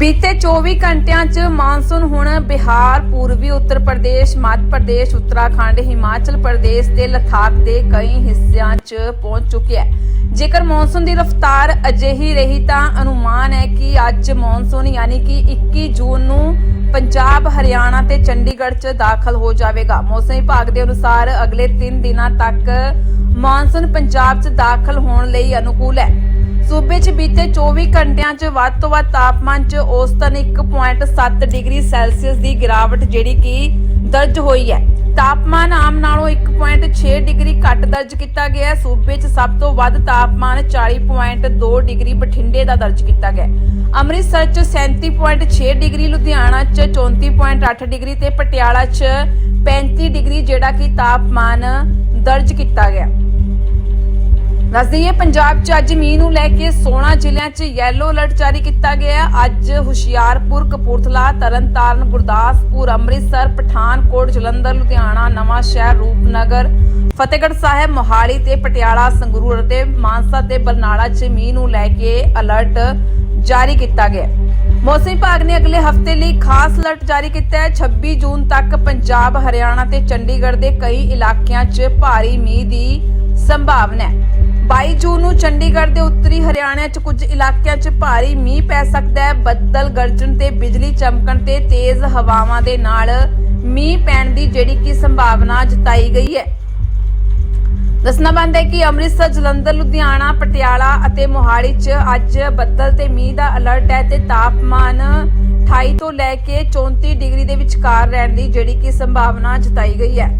ਬੀਤੇ 24 ਘੰਟਿਆਂ 'ਚ ਮਾਨਸੂਨ ਹੁਣ ਬਿਹਾਰ, ਪੂਰਬੀ ਉੱਤਰ ਪ੍ਰਦੇਸ਼, ਮੱਧ ਪ੍ਰਦੇਸ਼, ਉੱਤਰਾਖੰਡ, ਹਿਮਾਚਲ ਪ੍ਰਦੇਸ਼ ਤੇ ਲੱਦਾਖ ਦੇ ਕਈ ਹਿੱਸਿਆਂ 'ਚ ਪਹੁੰਚ ਚੁੱਕਿਆ ਹੈ। ਜੇਕਰ ਮਾਨਸੂਨ ਦੀ ਰਫ਼ਤਾਰ ਅਜਿਹੀ ਰਹੀ ਤਾਂ ਅਨੁਮਾਨ ਹੈ ਕਿ ਅੱਜ ਮਾਨਸੂਨ ਯਾਨੀ ਕਿ 21 ਜੂਨ ਨੂੰ ਪੰਜਾਬ, ਹਰਿਆਣਾ ਤੇ ਚੰਡੀਗੜ੍ਹ 'ਚ ਦਾਖਲ ਹੋ ਜਾਵੇਗਾ। ਮੌਸਮ ਵਿਭਾਗ ਦੇ ਅਨੁਸਾਰ ਅਗਲੇ 3 ਦਿਨਾਂ ਤੱਕ ਮਾਨਸੂਨ ਪੰਜਾਬ 'ਚ ਦਾਖਲ ਹੋਣ ਲਈ ਅਨੁਕੂਲ ਹੈ। ਸੂਬੇ 'ਚ ਬੀਤੇ 24 ਘੰਟਿਆਂ 'ਚ ਵੱਧ ਤੋਂ ਵੱਧ ਤਾਪਮਾਨ 'ਚ ਔਸਤਨ 1.7 ਡਿਗਰੀ ਸੈਲਸੀਅਸ ਦੀ ਗਿਰਾਵਟ ਜਿਹੜੀ ਕਿ ਦਰਜ ਹੋਈ ਹੈ। ਤਾਪਮਾਨ ਆਮ ਨਾਲੋਂ 1.6 ਡਿਗਰੀ ਘੱਟ ਦਰਜ ਕੀਤਾ ਗਿਆ ਸੂਬੇ 'ਚ ਸਭ ਤੋਂ ਵੱਧ ਤਾਪਮਾਨ 40.2 ਡਿਗਰੀ ਬਠਿੰਡੇ ਦਾ ਦਰਜ ਕੀਤਾ ਗਿਆ ਅੰਮ੍ਰਿਤਸਰ 'ਚ 37.6 ਡਿਗਰੀ, ਲੁਧਿਆਣਾ 'ਚ 34.8 ਡਿਗਰੀ ਤੇ ਪਟਿਆਲਾ 'ਚ 35 ਡਿਗਰੀ ਜਿਹੜਾ ਕਿ ਤਾਪਮਾਨ ਦਰਜ ਕੀਤਾ ਗਿਆ ਦੱਸਦੀ ਦਈਏ ਪੰਜਾਬ 'ਚ ਅੱਜ ਮੀਂਹ ਨੂੰ ਲੈ ਕੇ 16 ਜ਼ਿਲ੍ਹਿਆਂ 'ਚ ਯੈਲੋ ਅਲਰਟ ਜਾਰੀ ਕੀਤਾ ਗਿਆ ਅੱਜ ਹੁਸ਼ਿਆਰਪੁਰ, ਕਪੂਰਥਲਾ, ਤਰਨਤਾਰਨ, ਗੁਰਦਾਸਪੁਰ, ਅੰਮ੍ਰਿਤਸਰ, ਪਠਾਨਕੋਟ, ਜਲੰਧਰ, ਲੁਧਿਆਣਾ, ਨਵਾਂ ਸ਼ਹਿਰ, ਰੂਪਨਗਰ, ਫਤਿਹਗੜ੍ਹ ਸਾਹਿਬ, ਮੋਹਾਲੀ ਤੇ ਪਟਿਆਲਾ, ਸੰਗਰੂਰ ਅਤੇ ਮਾਨਸਾ ਤੇ ਬਰਨਾਲਾ 'ਚ ਮੀਂਹ ਨੂੰ ਲੈ ਕੇ ਅਲਰਟ ਜਾਰੀ ਕੀਤਾ ਗਿਆ ਮੌਸਮ ਵਿਭਾਗ ਨੇ ਅਗਲੇ ਹਫ਼ਤੇ ਲਈ ਖਾਸ ਅਲਰਟ ਜਾਰੀ ਕੀਤਾ ਹੈ। 26 ਜੂਨ ਤੱਕ ਪੰਜਾਬ, ਹਰਿਆਣਾ ਤੇ ਚੰਡੀਗੜ੍ਹ ਦੇ ਕਈ ਇਲਾਕਿਆਂ 'ਚ ਭਾਰੀ ਮੀਂਹ ਦੀ ਸੰਭਾਵਨਾ ਹੈ। 22 ਜੂਨ ਨੂੰ ਚੰਡੀਗੜ੍ਹ ਦੇ ਉੱਤਰੀ ਹਰਿਆਣਾ 'ਚ ਕੁਝ ਇਲਾਕਿਆਂ 'ਚ ਭਾਰੀ ਮੀਂਹ ਪੈ ਸਕਦਾ ਹੈ। ਬੱਦਲ ਗਰਜਣ ਤੇ ਬਿਜਲੀ ਚਮਕਣ ਤੇ ਤੇਜ਼ ਹਵਾਵਾਂ ਦੇ ਨਾਲ ਮੀਂਹ ਪੈਣ ਦੀ ਜਿਹੜੀ ਕਿ ਸੰਭਾਵਨਾ ਜਤਾਈ ਗਈ ਹੈ। ਦੱਸਣਾ ਬੰਦ ਹੈ ਕਿ ਅੰਮ੍ਰਿਤਸਰ, ਜਲੰਧਰ, ਲੁਧਿਆਣਾ, ਪਟਿਆਲਾ ਅਤੇ ਮੋਹਾਲੀ 'ਚ ਅੱਜ ਬੱਦਲ ਤੇ ਮੀਂਹ ਦਾ ਅਲਰਟ ਹੈ ਤੇ ਤਾਪਮਾਨ 28 ਤੋਂ ਲੈ ਕੇ 34 ਡਿਗਰੀ ਦੇ ਵਿਚਕਾਰ ਰਹਿਣ ਦੀ ਜਿਹੜੀ ਕਿ ਸੰਭਾਵਨਾ ਜਤਾਈ ਗਈ ਹੈ।